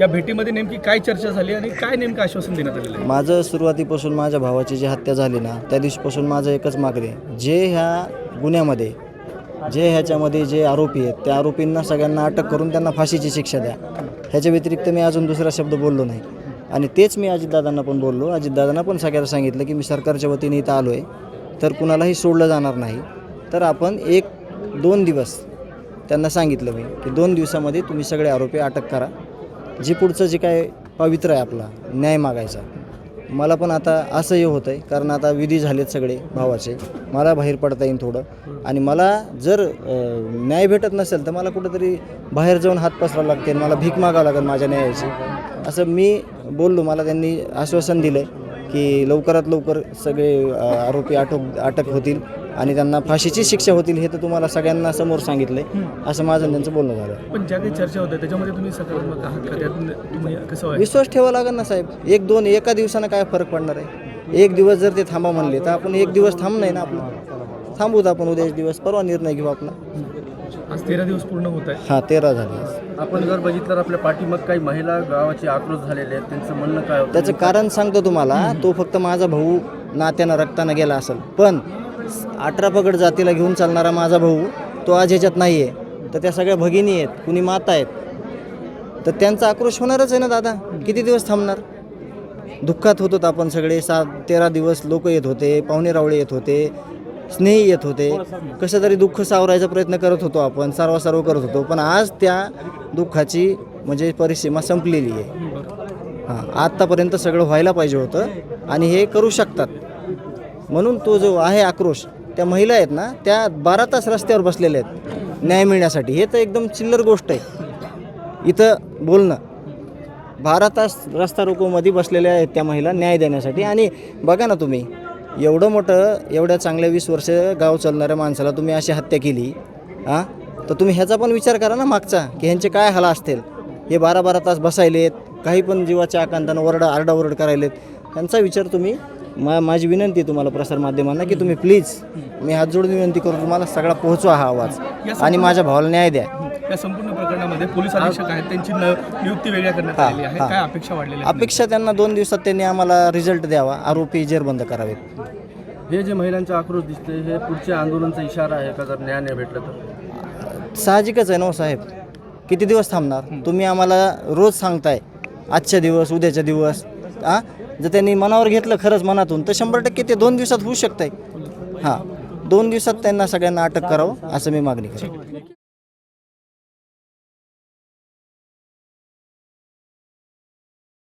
या भेटीमध्ये नेमकी काय चर्चा झाली आणि काय नेमकं आश्वासन देण्यात आलेलं आहे? माझं सुरुवातीपासून माझ्या भावाची जी हत्या झाली ना त्या दिवशीपासून माझं एकच मागणी आहे. जे ह्या गुन्ह्यामध्ये जे ह्याच्यामध्ये जे आरोपी आहेत त्या आरोपींना सगळ्यांना अटक करून त्यांना फाशीची शिक्षा द्या. ह्याच्या व्यतिरिक्त मी अजून दुसरा शब्द बोललो नाही. आणि तेच मी अजितदादांना पण बोललो. अजितदादांना पण सगळ्यांना सांगितलं की मी सरकारच्या वतीने इथं आलो आहे तर कुणालाही सोडलं जाणार नाही. तर आपण एक दोन दिवस त्यांना सांगितलं मी की दोन दिवसामध्ये तुम्ही सगळे आरोपी अटक करा. जे पुढचं जे काय पवित्र आहे आपला न्याय मागायचा. मला पण आता असंही होतं आहे कारण आता विधी झालेत सगळे भावाचे. मला बाहेर पडता येईल थोडं. आणि मला जर न्याय भेटत नसेल तर मला कुठंतरी बाहेर जाऊन हात पसरावं लागते मला भीक मागावं लागेल माझ्या न्यायाची. असं मी बोललो मला त्यांनी आश्वासन दिलं आहे की लवकरात लवकर सगळे आरोपी अटक अटक होतील आणि त्यांना फाशीची शिक्षा होतील हे तर तुम्हाला सगळ्यांना समोर सांगितलं आहे असं माझं त्यांचं बोलणं झालं पण ज्या काही चर्चा होत्या त्याच्यामध्ये तुम्ही सकारात्मक आहात का? त्यातून तुम्ही कसं आहे विश्वास ठेवा लागेल ना साहेब. एक दोन एका दिवसानं काय फरक पडणार आहे? एक दिवस जर ते थांबा म्हणले तर आपण एक दिवस थांब नाही ना आपलं. थांबूत आपण उद्या एक दिवस परवा निर्णय घेऊ आपला आज तेरा दिवस पूर्ण होत आहे हां तेरा झाले. आपण जर बघितलं तर आपल्या पाठीमाग काही महिला गावाचे आक्रोश झालेले आहेत. त्यांचं म्हणणं काय होतं? त्याचं कारण सांगतो तुम्हाला. तो फक्त माझा भाऊ नात्यानं रक्तानं गेला असेल. पण अठरा पगड जातीला घेऊन चालणारा माझा भाऊ तो आज ह्याच्यात नाही आहे तर त्या सगळ्या भगिनी आहेत कुणी माता आहेत. तर त्यांचा आक्रोश होणारच आहे ना दादा? किती दिवस थांबणार? दुःखात होतो आपण सगळे. सात तेरा दिवस लोक येत होते पाहुणे रावळे येत होते. स्नेही येत होते. कसं तरी दुःख सावरायचा प्रयत्न करत होतो आपण सर्व सर्व करत होतो. पण आज त्या दुःखाची म्हणजे परिसीमा संपलेली आहे. हां आत्तापर्यंत सगळं व्हायला पाहिजे होतं आणि हे करू शकतात. म्हणून तो जो आहे आक्रोश त्या महिला आहेत ना त्या बारा तास रस्त्यावर बसलेल्या आहेत. न्याय मिळण्यासाठी. हे तर एकदम चिल्लर गोष्ट आहे. इथं बोलणं. बारा तास रस्ता रोकोमध्ये बसलेल्या आहेत त्या महिला न्याय देण्यासाठी. आणि बघा ना तुम्ही एवढं मोठं एवढ्या चांगल्या वीस वर्ष गाव चालणाऱ्या माणसाला तुम्ही अशी हत्या केली हां? तर तुम्ही ह्याचा पण विचार करा ना मागचा की ह्यांचे काय हाला असतील? हे बारा बारा तास बसायलेत काही पण जीवाच्या आकांतानं ओरडा आरडाओरड करायलेत त्यांचा विचार तुम्ही मा माझी विनंती आहे तुम्हाला प्रसारमाध्यमांना की तुम्ही प्लीज मी हात जोडून विनंती करू तुम्हाला सगळा पोहोचवा हा आवाज आणि माझ्या भावाला न्याय द्या. या संपूर्ण प्रकरणामध्ये पोलीस अधीक्षक आहेत त्यांची न नियुक्ती वेगळ्या करण्यात आलेली आहे. हा. काय अपेक्षा वाढलेल्या? अपेक्षा त्यांना दोन दिवसात त्यांनी आम्हाला रिझल्ट द्यावा. आरोपी जेरबंद करावेत. हे जे महिलांचा आक्रोश दिसते हे पुढच्या आंदोलनाचा इशारा आहे का? जर न्याय नाही भेटलं तर? साहजिकच आहे ना हो साहेब. किती दिवस थांबणार? तुम्ही आम्हाला रोज सांगताय आजच्या दिवस उद्याच्या दिवस हां जर त्यांनी मनावर घेतलं खरंच मनातून तर शंभर टक्के ते दोन दिवसात होऊ शकतंय. हां. दोन दिवसात त्यांना सगळ्यांना अटक करावं असं मी मागणी करतो.